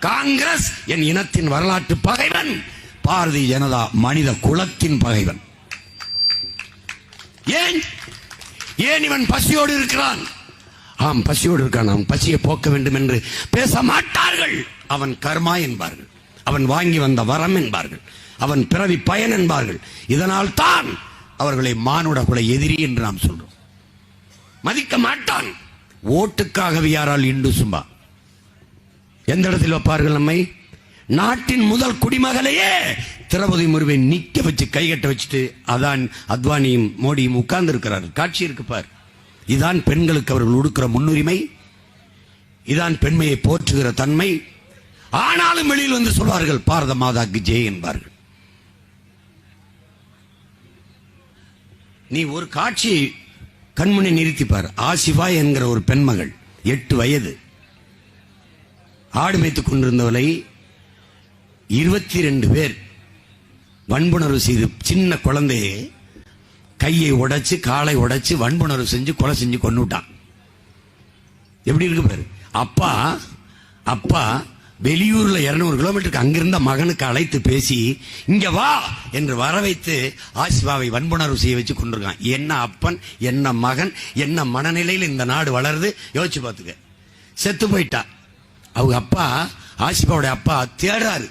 காங்கிரஸ் என் இனத்தின் வரலாற்று பகைவன் பாரதிய ஜனதா மனித குலத்தின் பகைவன். ஏன்? ஏன் இவன் பசியோடு இருக்கிறான்? ஆம் பசியோடு இருக்கான். அவன் பசியை போக்க வேண்டும் என்று பேச மாட்டார்கள். அவன் கர்மா என்பார்கள். அவன் வாங்கி வந்த வரம் என்பார்கள். அவன் பிறவி பயன் என்பார்கள். இதனால் தான் அவர்களை மானுட குல எதிரி என்று நாம் சொல்றோம். மதிக்க மாட்டான். ஓட்டுக்காகவே யாரால் இண்டு சும்பா? எந்த இடத்தில் வைப்பார்கள் நம்மை? நாட்டின் முதல் குடிமகளையே திரௌபதி முருவை நிக்க வச்சு கைகட்ட வச்சுட்டு அதான் அத்வானியும் மோடியும் உட்கார்ந்து இருக்கிறார்கள் காட்சி இருக்கு பார். இதான் பெண்களுக்கு அவர்கள் கொடுக்கிற முன்னுரிமை. இதான் பெண்மையை போற்றுகிற தன்மை. ஆனாலும் வெளியில் வந்து சொல்வார்கள் பாரத மாதாக்கு ஜெய் என்பார்கள். நீ ஒரு காட்சியை கண்முனை நிறுத்திப்பார். ஆசிஃபா என்கிற ஒரு பெண்மகள் எட்டு வயது. ஆடு மேய்த்துக் கொண்டிருந்தவளை இருபத்தி ரெண்டு பேர் வன்புணர்வு செய்து சின்ன குழந்தையை கையை உடைச்சு காலை உடைச்சு வன்புணர்வு செஞ்சு கொலை செஞ்சு கொண்டுட்டான் எப்படி இருக்கு பாரு? அப்பா அப்பா வெளியூர்ல இருநூறு கிலோமீட்டருக்கு அங்கிருந்த மகனுக்கு அழைத்து பேசி இங்க வா! என்று வர வைத்து வன்புணர்வு செய்ய வச்சு கொண்டிருக்கான். என்ன அப்பன் என்ன மகன் என்ன மனநிலையில் இந்த நாடு வளருது? யோசிச்சு பார்த்துக்க. செத்து போயிட்டான் அவங்க அப்பா ஆசிபாவுடைய அப்பா தேடுறாரு.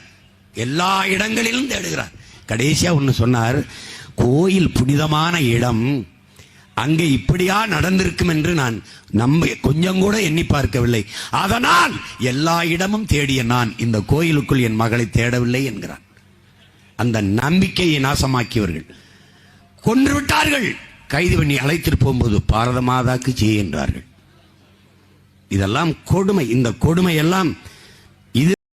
எல்லா இடங்களிலும் தேடுகிறார். கடைசியா ஒன்று சொன்னார் கோயில் புனிதமான இடம். அங்கே இப்படியா நடந்திருக்கும் என்று நான் நம்ப கொஞ்சம் கூட எண்ணி பார்க்கவில்லை. அதனால் எல்லா இடமும் தேடிய நான் இந்த கோயிலுக்குள் என் மகளை தேடவில்லை என்கிறான் அந்த நம்பிக்கையை நாசமாக்கியவர்கள். கொன்று விட்டார்கள். கைது பண்ணி அழைத்துட்டு போகும்போது பாரத மாதாக்கு ஜெய் என்றார்கள். இதெல்லாம் கொடுமை. இந்த கொடுமை எல்லாம்